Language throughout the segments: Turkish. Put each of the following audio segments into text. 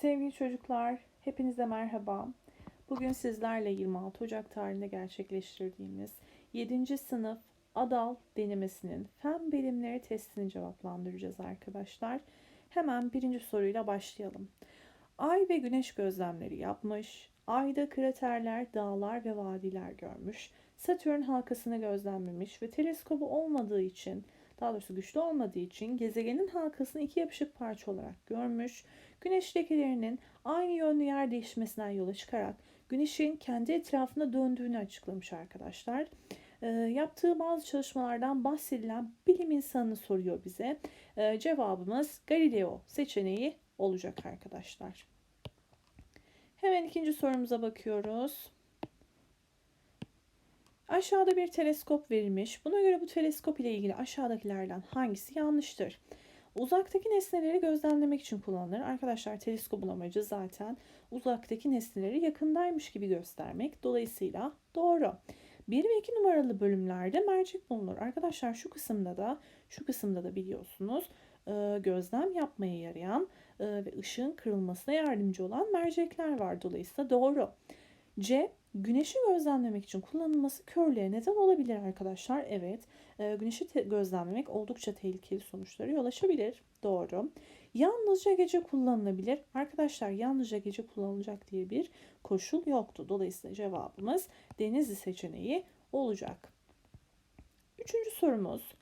Sevgili çocuklar, hepinize merhaba. Bugün sizlerle 26 Ocak tarihinde gerçekleştirdiğimiz 7. sınıf ADAL denemesinin fen bilimleri testini cevaplandıracağız arkadaşlar. Hemen birinci soruyla başlayalım. Ay ve güneş gözlemleri yapmış, Ayda kraterler, dağlar ve vadiler görmüş, Satürn halkasını gözlemlemiş ve teleskobu olmadığı için daha doğrusu güçlü olmadığı için gezegenin halkasını iki yapışık parça olarak görmüş. Güneş lekelerinin aynı yönlü yer değişmesinden yola çıkarak güneşin kendi etrafında döndüğünü açıklamış arkadaşlar. E, yaptığı bazı çalışmalardan bahsedilen bilim insanını soruyor bize. E, cevabımız Galileo seçeneği olacak arkadaşlar. Hemen ikinci sorumuza bakıyoruz. Aşağıda bir teleskop verilmiş. Buna göre bu teleskop ile ilgili aşağıdakilerden hangisi yanlıştır? Uzaktaki nesneleri gözlemlemek için kullanılır. Arkadaşlar teleskopun amacı zaten uzaktaki nesneleri yakındaymış gibi göstermek. Dolayısıyla doğru. 1 ve 2 numaralı bölümlerde mercek bulunur. Arkadaşlar şu kısımda da şu kısımda da biliyorsunuz e, gözlem yapmaya yarayan e, ve ışığın kırılmasına yardımcı olan mercekler var. Dolayısıyla doğru. C. Güneşi gözlemlemek için kullanılması körlüğe neden olabilir arkadaşlar. Evet, e, güneşi gözlemlemek oldukça tehlikeli sonuçlara yol açabilir. Doğru. Yalnızca gece kullanılabilir. Arkadaşlar yalnızca gece kullanılacak diye bir koşul yoktu. Dolayısıyla cevabımız Denizli seçeneği olacak. Üçüncü sorumuz.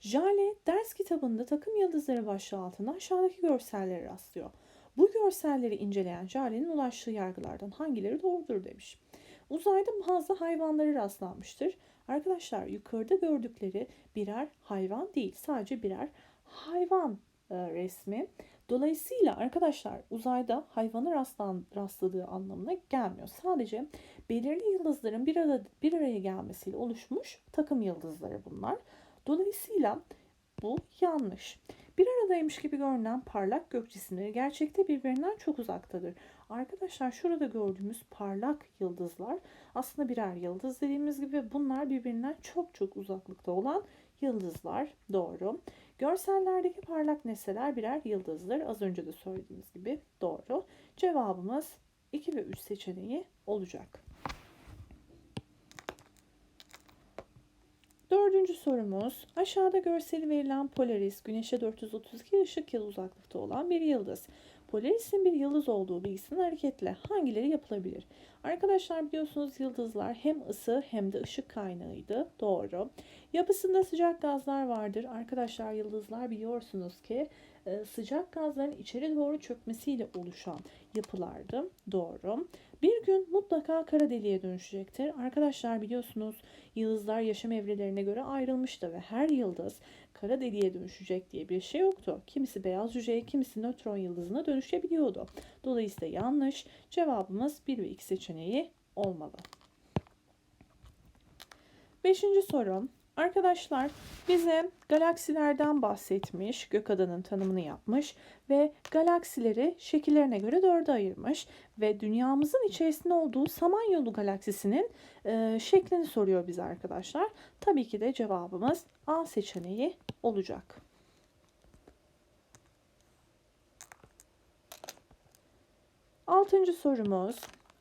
Jale ders kitabında takım yıldızları başlığı altında aşağıdaki görselleri rastlıyor. Bu görselleri inceleyen Jale'nin ulaştığı yargılardan hangileri doğrudur demiş. Uzayda bazı hayvanları rastlanmıştır. Arkadaşlar yukarıda gördükleri birer hayvan değil sadece birer hayvan e, resmi. Dolayısıyla arkadaşlar uzayda hayvanı rastlan, rastladığı anlamına gelmiyor. Sadece belirli yıldızların bir, arada, bir araya gelmesiyle oluşmuş takım yıldızları bunlar. Dolayısıyla bu yanlış. Bir aradaymış gibi görünen parlak gök cisimleri gerçekte birbirinden çok uzaktadır. Arkadaşlar şurada gördüğümüz parlak yıldızlar aslında birer yıldız dediğimiz gibi bunlar birbirinden çok çok uzaklıkta olan yıldızlar. Doğru. Görsellerdeki parlak nesneler birer yıldızdır. Az önce de söylediğimiz gibi doğru. Cevabımız 2 ve 3 seçeneği olacak. Dördüncü sorumuz. Aşağıda görseli verilen Polaris, Güneş'e 432 ışık yılı uzaklıkta olan bir yıldız. Polaris'in bir yıldız olduğu bilgisinin hareketle hangileri yapılabilir? Arkadaşlar biliyorsunuz yıldızlar hem ısı hem de ışık kaynağıydı. Doğru. Yapısında sıcak gazlar vardır. Arkadaşlar yıldızlar biliyorsunuz ki e, sıcak gazların içeri doğru çökmesiyle oluşan yapılardı. Doğru. Bir gün mutlaka kara deliğe dönüşecektir. Arkadaşlar biliyorsunuz yıldızlar yaşam evrelerine göre ayrılmıştı ve her yıldız kara deliğe dönüşecek diye bir şey yoktu. Kimisi beyaz cüceye, kimisi nötron yıldızına dönüşebiliyordu. Dolayısıyla yanlış. Cevabımız 1 ve 2 seçeneği olmalı. Beşinci sorum. Arkadaşlar bize galaksilerden bahsetmiş, gök adanın tanımını yapmış ve galaksileri şekillerine göre dörde ayırmış ve dünyamızın içerisinde olduğu Samanyolu galaksisinin e, şeklini soruyor bize arkadaşlar. Tabii ki de cevabımız A seçeneği olacak. Altıncı sorumuz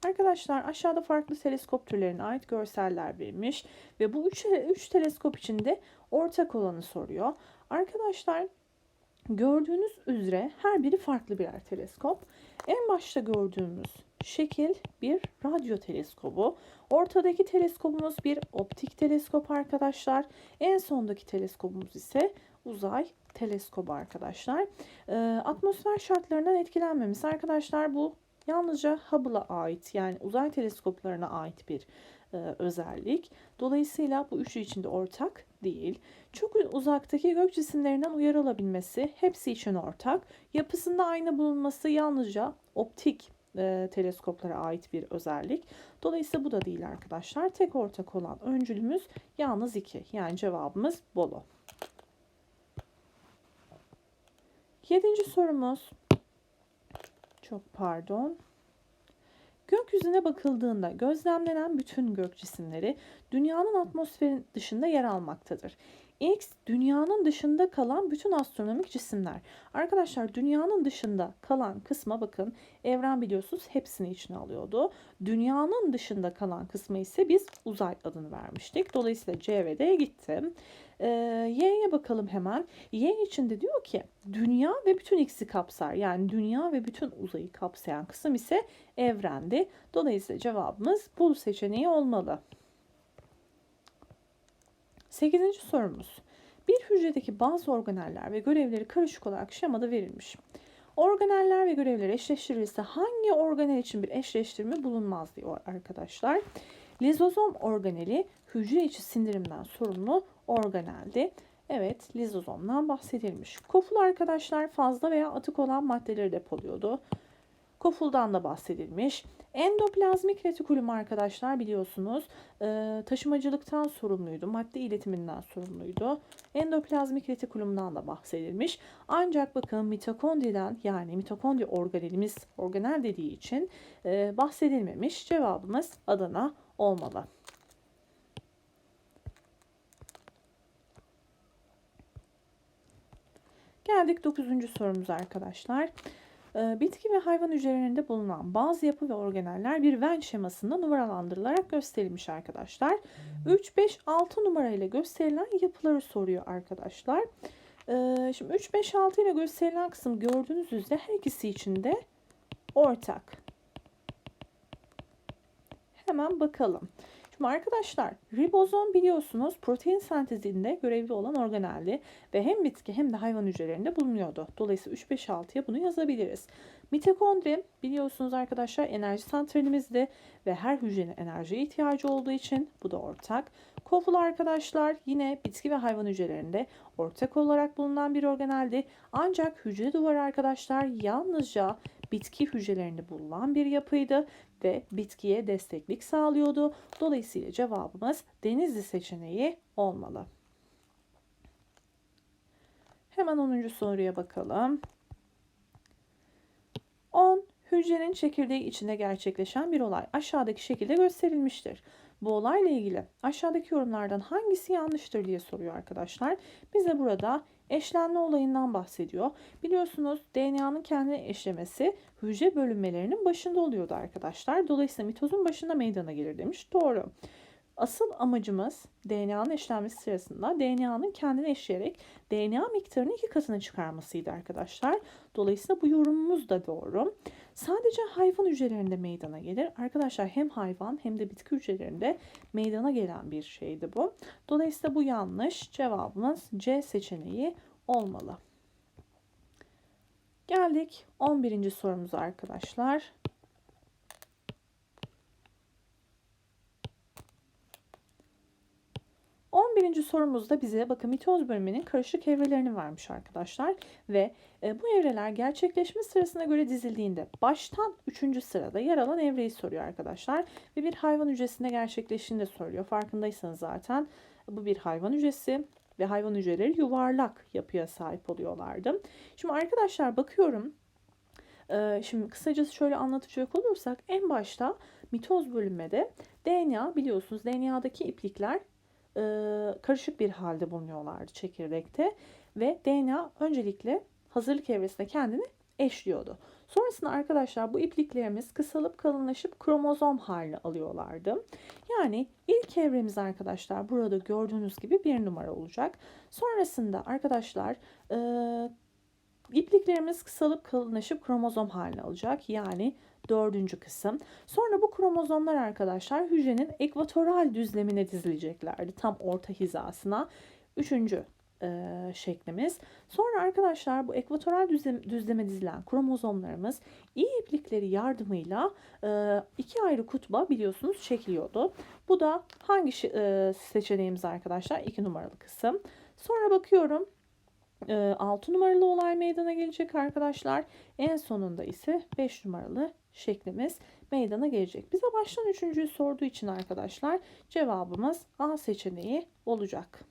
Arkadaşlar aşağıda farklı teleskop türlerine ait görseller verilmiş ve bu üç, üç teleskop içinde ortak olanı soruyor. Arkadaşlar gördüğünüz üzere her biri farklı birer teleskop. En başta gördüğümüz şekil bir radyo teleskobu. Ortadaki teleskopumuz bir optik teleskop arkadaşlar. En sondaki teleskopumuz ise uzay teleskobu arkadaşlar. Ee, atmosfer şartlarından etkilenmemiz arkadaşlar bu yalnızca Hubble'a ait yani uzay teleskoplarına ait bir e, özellik. Dolayısıyla bu üçü içinde ortak değil. Çok uzaktaki gök cisimlerinden uyarı alabilmesi hepsi için ortak. Yapısında aynı bulunması yalnızca optik e, teleskoplara ait bir özellik. Dolayısıyla bu da değil arkadaşlar. Tek ortak olan öncülümüz yalnız iki. Yani cevabımız Bolo. Yedinci sorumuz çok pardon. Gökyüzüne bakıldığında gözlemlenen bütün gök cisimleri dünyanın atmosferin dışında yer almaktadır. X dünyanın dışında kalan bütün astronomik cisimler. Arkadaşlar dünyanın dışında kalan kısma bakın evren biliyorsunuz hepsini içine alıyordu. Dünyanın dışında kalan kısmı ise biz uzay adını vermiştik. Dolayısıyla C ve D gitti. Ee, Y'ye bakalım hemen. Y içinde diyor ki dünya ve bütün X'i kapsar. Yani dünya ve bütün uzayı kapsayan kısım ise evrendi. Dolayısıyla cevabımız bu seçeneği olmalı. Sekizinci sorumuz. Bir hücredeki bazı organeller ve görevleri karışık olarak şemada verilmiş. Organeller ve görevler eşleştirilirse hangi organel için bir eşleştirme bulunmaz diyor arkadaşlar. Lizozom organeli hücre içi sindirimden sorumlu organeldi. Evet, lizozomdan bahsedilmiş. Koful arkadaşlar fazla veya atık olan maddeleri depoluyordu. Kofuldan da bahsedilmiş. Endoplazmik retikulum arkadaşlar biliyorsunuz e, taşımacılıktan sorumluydu. Madde iletiminden sorumluydu. Endoplazmik retikulumdan da bahsedilmiş. Ancak bakın mitokondriden yani mitokondri organelimiz organel dediği için e, bahsedilmemiş. Cevabımız Adana olmalı. Geldik 9. sorumuza arkadaşlar. Ee, bitki ve hayvan hücrelerinde bulunan bazı yapı ve organeller bir Venn şemasında numaralandırılarak gösterilmiş arkadaşlar. 3, 5, 6 numarayla gösterilen yapıları soruyor arkadaşlar. Ee, şimdi 3, 5, 6 ile gösterilen kısım gördüğünüz üzere her ikisi için de ortak. Hemen bakalım. Şimdi arkadaşlar ribozom biliyorsunuz protein sentezinde görevli olan organeldi ve hem bitki hem de hayvan hücrelerinde bulunuyordu. Dolayısıyla 3-5-6'ya bunu yazabiliriz. Mitokondri biliyorsunuz arkadaşlar enerji santralimizde ve her hücrenin enerjiye ihtiyacı olduğu için bu da ortak. Koful arkadaşlar yine bitki ve hayvan hücrelerinde ortak olarak bulunan bir organeldi. Ancak hücre duvarı arkadaşlar yalnızca bitki hücrelerinde bulunan bir yapıydı ve bitkiye desteklik sağlıyordu. Dolayısıyla cevabımız denizli seçeneği olmalı. Hemen 10. soruya bakalım. 10. Hücrenin çekirdeği içinde gerçekleşen bir olay aşağıdaki şekilde gösterilmiştir. Bu olayla ilgili aşağıdaki yorumlardan hangisi yanlıştır diye soruyor arkadaşlar. Bize burada eşlenme olayından bahsediyor. Biliyorsunuz DNA'nın kendine eşlemesi hücre bölünmelerinin başında oluyordu arkadaşlar. Dolayısıyla mitozun başında meydana gelir demiş. Doğru. Asıl amacımız DNA'nın eşlenmesi sırasında DNA'nın kendine eşleyerek DNA miktarını iki katına çıkarmasıydı arkadaşlar. Dolayısıyla bu yorumumuz da doğru. Sadece hayvan hücrelerinde meydana gelir. Arkadaşlar hem hayvan hem de bitki hücrelerinde meydana gelen bir şeydi bu. Dolayısıyla bu yanlış. Cevabımız C seçeneği olmalı. Geldik 11. sorumuza arkadaşlar. 11. sorumuzda bize bakın mitoz bölümünün karışık evrelerini vermiş arkadaşlar. Ve e, bu evreler gerçekleşme sırasına göre dizildiğinde baştan 3. sırada yer alan evreyi soruyor arkadaşlar. Ve bir hayvan hücresinde gerçekleştiğini de soruyor. Farkındaysanız zaten bu bir hayvan hücresi ve hayvan hücreleri yuvarlak yapıya sahip oluyorlardı. Şimdi arkadaşlar bakıyorum. E, şimdi kısacası şöyle anlatacak olursak en başta mitoz bölünmede DNA biliyorsunuz DNA'daki iplikler e, karışık bir halde bulunuyorlardı çekirdekte ve DNA öncelikle hazırlık evresinde kendini eşliyordu. Sonrasında arkadaşlar bu ipliklerimiz kısalıp kalınlaşıp kromozom haline alıyorlardı. Yani ilk evremiz arkadaşlar burada gördüğünüz gibi bir numara olacak. Sonrasında arkadaşlar e, ipliklerimiz kısalıp kalınlaşıp kromozom haline alacak. Yani dördüncü kısım. Sonra bu kromozomlar arkadaşlar hücrenin ekvatoral düzlemine dizileceklerdi. Tam orta hizasına. Üçüncü e, şeklimiz. Sonra arkadaşlar bu ekvatoral düzleme, düzleme dizilen kromozomlarımız iyi iplikleri yardımıyla e, iki ayrı kutba biliyorsunuz çekiliyordu. Bu da hangi e, seçeneğimiz arkadaşlar? İki numaralı kısım. Sonra bakıyorum 6 numaralı olay meydana gelecek arkadaşlar. En sonunda ise 5 numaralı şeklimiz meydana gelecek. Bize baştan üçüncüyü sorduğu için arkadaşlar cevabımız A seçeneği olacak.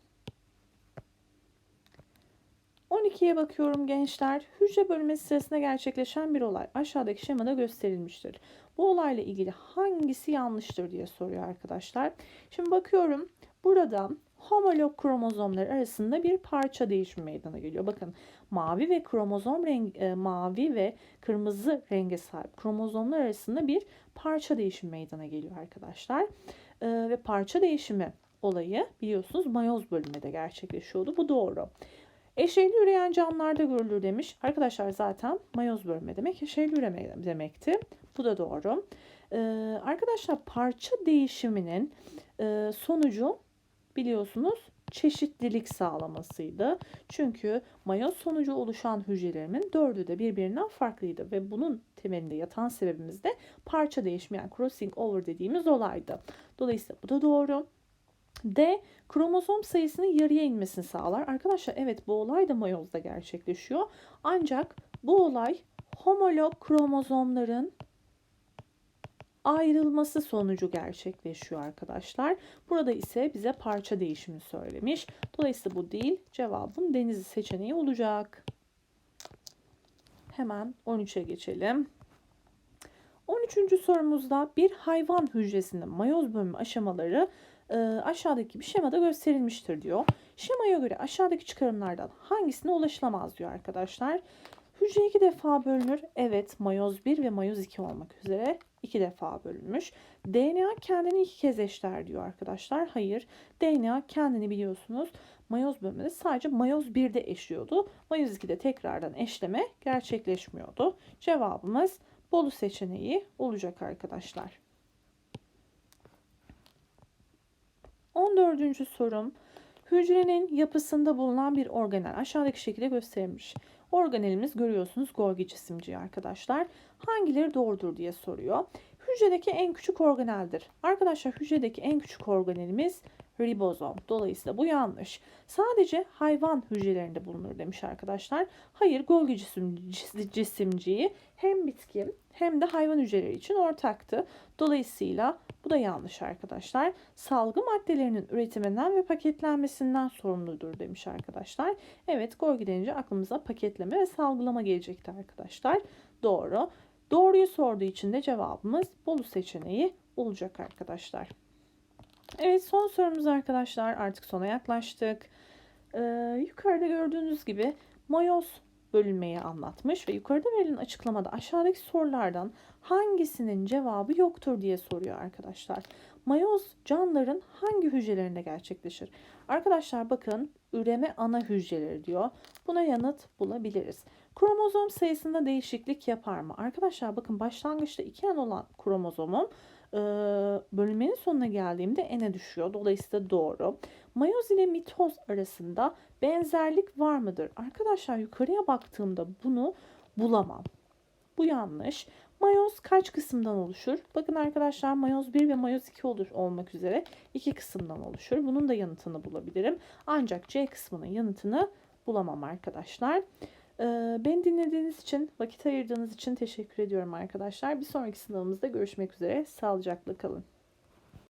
12'ye bakıyorum gençler. Hücre bölünmesi sırasında gerçekleşen bir olay aşağıdaki şemada gösterilmiştir. Bu olayla ilgili hangisi yanlıştır diye soruyor arkadaşlar. Şimdi bakıyorum burada homolog kromozomlar arasında bir parça değişimi meydana geliyor. Bakın mavi ve kromozom rengi, e, mavi ve kırmızı renge sahip kromozomlar arasında bir parça değişimi meydana geliyor arkadaşlar. E, ve parça değişimi olayı biliyorsunuz mayoz bölümünde gerçekleşiyordu. Bu doğru. Eşeyli üreyen canlılarda görülür demiş. Arkadaşlar zaten mayoz bölme demek eşeyli üreme demekti. Bu da doğru. Ee, arkadaşlar parça değişiminin e, sonucu biliyorsunuz çeşitlilik sağlamasıydı. Çünkü mayoz sonucu oluşan hücrelerimin dördü de birbirinden farklıydı ve bunun temelinde yatan sebebimiz de parça değişimi yani crossing over dediğimiz olaydı. Dolayısıyla bu da doğru. D. Kromozom sayısının yarıya inmesini sağlar. Arkadaşlar evet bu olay da mayozda gerçekleşiyor. Ancak bu olay homolog kromozomların ayrılması sonucu gerçekleşiyor arkadaşlar. Burada ise bize parça değişimi söylemiş. Dolayısıyla bu değil. Cevabın denizi seçeneği olacak. Hemen 13'e geçelim. 13. sorumuzda bir hayvan hücresinin mayoz bölümü aşamaları e, aşağıdaki bir şemada gösterilmiştir diyor. Şemaya göre aşağıdaki çıkarımlardan hangisine ulaşılamaz diyor arkadaşlar. Hücre iki defa bölünür. Evet mayoz 1 ve mayoz 2 olmak üzere iki defa bölünmüş. DNA kendini iki kez eşler diyor arkadaşlar. Hayır. DNA kendini biliyorsunuz mayoz bölümünde sadece mayoz 1'de eşliyordu. Mayoz 2'de tekrardan eşleme gerçekleşmiyordu. Cevabımız Bolu seçeneği olacak arkadaşlar. 14. sorum. Hücrenin yapısında bulunan bir organel aşağıdaki şekilde gösterilmiş. Organelimiz görüyorsunuz Golgi cisimciği arkadaşlar. Hangileri doğrudur diye soruyor. Hücredeki en küçük organeldir. Arkadaşlar hücredeki en küçük organelimiz ribozom. Dolayısıyla bu yanlış. Sadece hayvan hücrelerinde bulunur demiş arkadaşlar. Hayır Golgi cisim, cisimciği hem bitki hem de hayvan hücreleri için ortaktı. Dolayısıyla bu da yanlış arkadaşlar. Salgı maddelerinin üretiminden ve paketlenmesinden sorumludur demiş arkadaşlar. Evet Golgi denince aklımıza paketleme ve salgılama gelecekti arkadaşlar. Doğru. Doğruyu sorduğu için de cevabımız Bolu seçeneği olacak arkadaşlar. Evet son sorumuz arkadaşlar artık sona yaklaştık. Ee, yukarıda gördüğünüz gibi mayoz bölünmeyi anlatmış ve yukarıda verilen açıklamada aşağıdaki sorulardan hangisinin cevabı yoktur diye soruyor arkadaşlar. Mayoz canlıların hangi hücrelerinde gerçekleşir? Arkadaşlar bakın üreme ana hücreleri diyor. Buna yanıt bulabiliriz. Kromozom sayısında değişiklik yapar mı? Arkadaşlar bakın başlangıçta iki an olan kromozomum bölünmenin sonuna geldiğimde n'e düşüyor. Dolayısıyla doğru. Mayoz ile mitoz arasında benzerlik var mıdır? Arkadaşlar yukarıya baktığımda bunu bulamam. Bu yanlış. Mayoz kaç kısımdan oluşur? Bakın arkadaşlar mayoz 1 ve mayoz 2 olur olmak üzere iki kısımdan oluşur. Bunun da yanıtını bulabilirim. Ancak C kısmının yanıtını bulamam arkadaşlar. Beni dinlediğiniz için, vakit ayırdığınız için teşekkür ediyorum arkadaşlar. Bir sonraki sınavımızda görüşmek üzere. Sağlıcakla kalın.